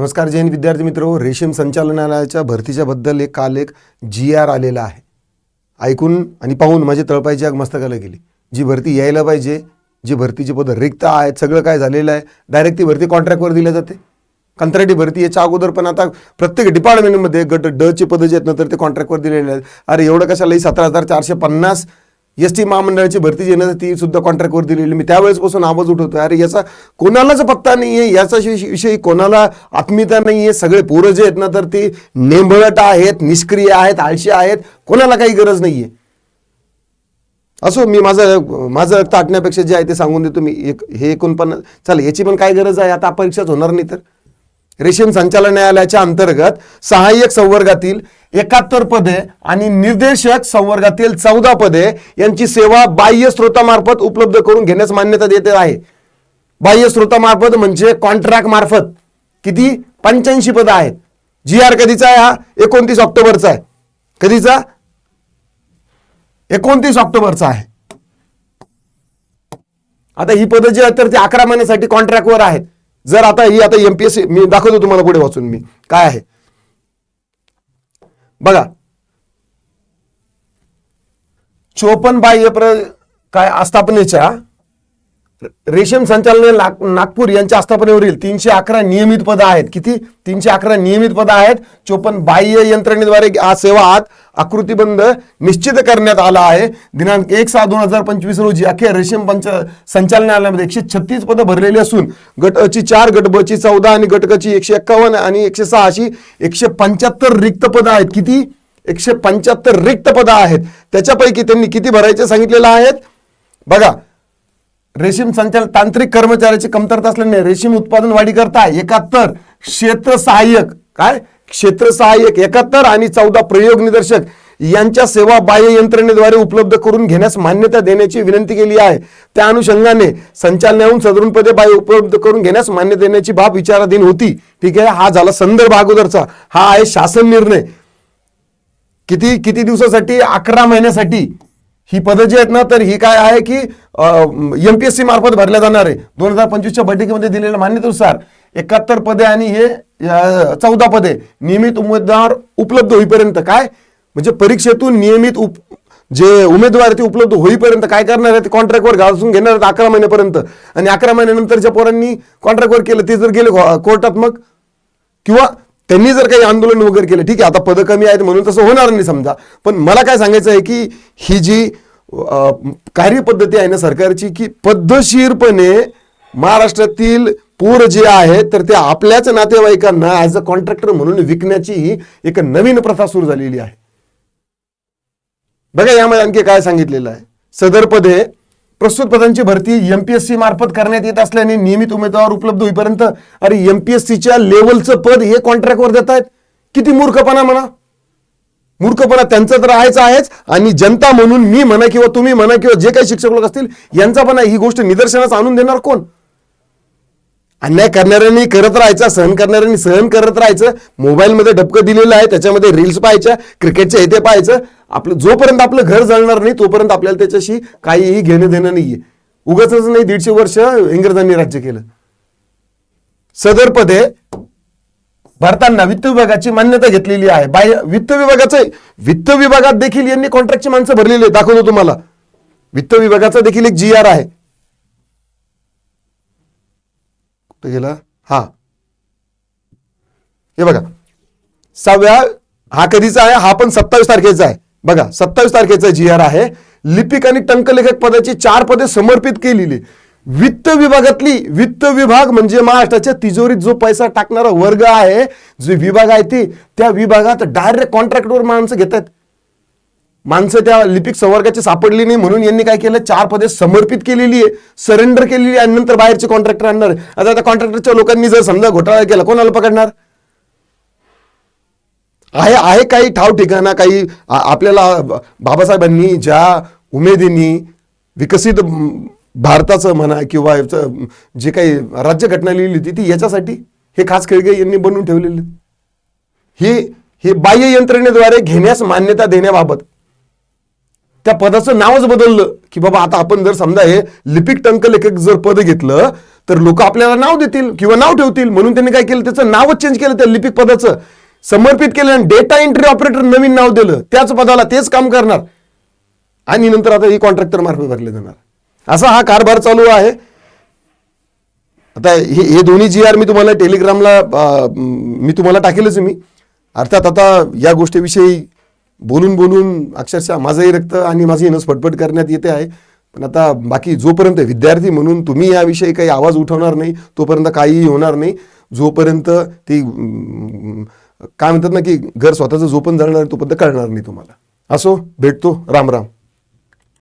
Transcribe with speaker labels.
Speaker 1: नमस्कार जैन विद्यार्थी मित्र. रेशीम संचालनालयाच्या भरतीच्या बद्दल एक काल एक जी आर आलेला आहे. ऐकून आणि पाहून माझी तळपायची आग मस्तकाला गेली. जी भरती यायला पाहिजे जी भरतीची पदं रिक्त आहेत सगळं काय झालेलं आहे डायरेक्ट ती भरती कॉन्ट्रॅक्टवर दिल्या जाते. कंत्राटी भरती याच्या अगोदर पण आता प्रत्येक डिपार्टमेंटमध्ये गट डची पदं जे आहेत ना तर ते कॉन्ट्रॅक्टवर दिलेले आहेत. अरे एवढं कशाला सतरा हजार चारशे पन्नास एस टी महामंडळाची भरती जी ना ती सुद्धा कॉन्ट्रॅक्टवर दिलेली. मी त्यावेळेसपासून आवाज उठवतो अरे याचा कोणालाच पत्ता नाही आहे याचा विषयी कोणाला आत्मीयता नाही आहे सगळे पोरं जे आहेत ना तर ती नेंबळट आहेत निष्क्रिय आहेत आळशी आहेत कोणाला काही गरज नाही आहे असो मी माझं माझं रक्त आटण्यापेक्षा जे आहे ते सांगून देतो. मी एक हे एकोणपन्नास चालेल याची पण काय गरज आहे आता परीक्षाच होणार नाही तर. रेशीम संचालनालयाच्या अंतर्गत सहाय्यक संवर्गातील एकाहत्तर पदे आणि निर्देशक संवर्गातील चौदा पदे यांची सेवा बाह्य स्रोतामार्फत उपलब्ध करून घेण्यास मान्यता देते आहे. बाह्य स्रोतामार्फत म्हणजे कॉन्ट्रॅक्ट मार्फत. किती? पंच्याऐंशी पदं आहेत. जी आर कधीचा आहे हा? एकोणतीस ऑक्टोबरचा आहे. कधीचा? एकोणतीस ऑक्टोबरचा आहे. आता ही पदं जी आहेत तर ती अकरा महिन्यासाठी कॉन्ट्रॅक्टवर आहेत. जर आता ही आता एमपीएससी मी दाखवतो तुम्हाला पुढे वाचून मी. काय आहे? बघा. चोपन्न बाह्य प्र काय आस्थापनेच्या रेशीम संचालनालय नागपूर यांच्या आस्थापनेवरील तीनशे अकरा नियमित पदं आहेत. किती? तीनशे अकरा नियमित पदं आहेत. चोपन्न बाह्य यंत्रणेद्वारे हा सेवा आत आकृतीबंध निश्चित करण्यात आला आहे. दिनांक एक सहा दोन हजार पंचवीस रोजी अखेर रेशीम पंच संचालनालयामध्ये एकशे छत्तीस पदं भरलेली असून गट अची चार गट बची चौदा आणि गटकची एकशे एक्कावन्न आणि एकशे सहा अशी एकशे पंच्याहत्तर रिक्त पदं आहेत. किती? एकशे पंच्याहत्तर रिक्त पदं आहेत. त्याच्यापैकी त्यांनी किती भरायचे सांगितलेलं आहेत? बघा रेशीम संचालन तांत्रिक कर्मचाऱ्याची कमतरता असल्याने रेशीम उत्पादन वाढीकरता एकाहत्तर क्षेत्र सहाय्यक काय? क्षेत्र सहाय्यक एकाहत्तर आणि चौदा प्रयोग निदर्शक यांच्या सेवा बाह्य यंत्रणेद्वारे उपलब्ध करून घेण्यास मान्यता देण्याची विनंती केली आहे. त्या अनुषंगाने संचालनाहून सदरून पदे बाह्य उपलब्ध करून घेण्यास मान्यता देण्याची बाब विचाराधीन होती. ठीक आहे हा झाला संदर्भ अगोदरचा. हा आहे शासन निर्णय. किती किती दिवसासाठी? अकरा महिन्यासाठी. ही पदं जी आहेत ना तर ही काय आहे की एम पी एस सी मार्फत भरल्या जाणार आहे. दोन हजार पंचवीसच्या बैठकीमध्ये दिलेल्या मान्यतेनुसार एकाहत्तर पदे आणि हे चौदा पदे नियमित उमेदवार उपलब्ध होईपर्यंत काय? म्हणजे परीक्षेतून नियमित उप जे उमेदवार ते उपलब्ध होईपर्यंत काय करणार आहेत? कॉन्ट्रॅक्टवर घासून घेणार आहेत अकरा महिन्यापर्यंत. आणि अकरा महिन्यानंतर ज्या पोरांनी कॉन्ट्रॅक्टवर केलं ते जर गेले कोर्टात मग? किंवा त्यांनी जर काही आंदोलन वगैरे केलं ठीक आहे आता पदं कमी आहेत म्हणून तसं होणार नाही समजा. पण मला काय सांगायचं आहे की ही जी कार्यपद्धती आहे ना सरकारची की पद्धतशीरपणे महाराष्ट्रातील पूर जे आहेत तर ते आपल्याच नातेवाईकांना ॲज अ कॉन्ट्रॅक्टर म्हणून विकण्याची ही एक नवीन प्रथा सुरू झालेली आहे. बघा यामध्ये आणखी काय सांगितलेलं आहे. सदर पदे प्रस्तुत पदांची भरती एमपीएससी मार्फत करण्यात येत असल्याने नियमित उमेदवार उपलब्ध होईपर्यंत अरे एमपीएससीच्या लेवलचं पद हे कॉन्ट्रॅक्टवर देत आहेत किती मूर्खपणा म्हणा. मूर्खपणा त्यांचं तर आहेच आहेच. आणि जनता म्हणून मी म्हणा किंवा तुम्ही म्हणा किंवा जे काही शिक्षक लोक असतील यांचा पण ही गोष्ट निदर्शनास आणून देणार कोण? अन्याय करणाऱ्यांनी करत राहायचा सहन करणाऱ्यांनी सहन करत राहायचं मोबाईलमध्ये डबकं दिलेलं आहे त्याच्यामध्ये रील्स पाहायच्या क्रिकेटच्या येथे पाहायचं. आपलं जोपर्यंत आपलं घर जळणार नाही तोपर्यंत आपल्याला त्याच्याशी काहीही घेणं देणं नाहीये. उगाच नाही दीडशे वर्ष इंग्रजांनी राज्य केलं. सदर पदे भारतांना वित्त विभागाची मान्यता घेतलेली आहे. बाह्य वित्त विभागाचं वित्त विभागात देखील यांनी कॉन्ट्रॅक्टची माणसं भरलेली आहे दाखवतो तुम्हाला. वित्त विभागाचा देखील एक जी आर आहे. तो गेला हा. हे बघा. सहाव्या हा कधीचा आहे? हा पण सत्तावीस तारखेचा आहे. बघा सत्तावीस तारखेचा जी आर आहे. लिपिक आणि टंकलेखक पदाची चार पदे समर्पित केलेली. वित्त विभागातली वित्त विभाग म्हणजे महाराष्ट्राच्या तिजोरीत जो पैसा टाकणारा वर्ग आहे जो विभाग आहे ते त्या विभागात डायरेक्ट कॉन्ट्रॅक्टवर माणसं घेतात. माणसं त्या लिपिक संवर्गाची सापडली नाही म्हणून यांनी काय केलं? चार पदे समर्पित केलेली आहे. सरेंडर केलेली आहे आणि नंतर बाहेरचे कॉन्ट्रॅक्टर आणणार आता त्या कॉन्ट्रॅक्टरच्या लोकांनी जर समजा घोटाळा केला कोणाला पकडणार? आहे आहे काही ठाव ठिकाणा काही आपल्याला बाबासाहेबांनी ज्या उमेदीने विकसित भारताचं म्हणा किंवा जे काही राज्यघटना लिहिली होती ती याच्यासाठी हे खास खेळगे यांनी बनवून ठेवलेले. हे हे बाह्य यंत्रणेद्वारे घेण्यास मान्यता देण्याबाबत त्या पदाचं नावच बदललं. की बाबा आता आपण जर समजा हे लिपिक टंक लेखक जर पद घेतलं तर लोक आपल्याला नाव देतील किंवा नाव ठेवतील. म्हणून त्यांनी काय केलं? त्याचं नावच चेंज केलं त्या लिपिक पदाचं. समर्पित केलं आणि डेटा एंट्री ऑपरेटर नवीन नाव दिलं. त्याच पदाला तेच काम करणार. आणि नंतर आता ही कॉन्ट्रॅक्टर मार्फत भरले जाणार. असा हा कारभार चालू आहे. आता हे हे दोन्ही जी आर मी तुम्हाला टेलिग्रामला मी तुम्हाला टाकेलच मी. अर्थात आता या गोष्टीविषयी बोलून बोलून अक्षरशः माझंही रक्त आणि माझी नस फटफट करण्यात येते आहे. पण आता बाकी जोपर्यंत विद्यार्थी म्हणून तुम्ही याविषयी काही आवाज उठवणार नाही तोपर्यंत काहीही होणार नाही. जोपर्यंत ती काय म्हणतात ना की घर स्वतःचं जोपण जळणार तोपर्यंत कळणार नाही तुम्हाला. असो भेटतो. राम राम.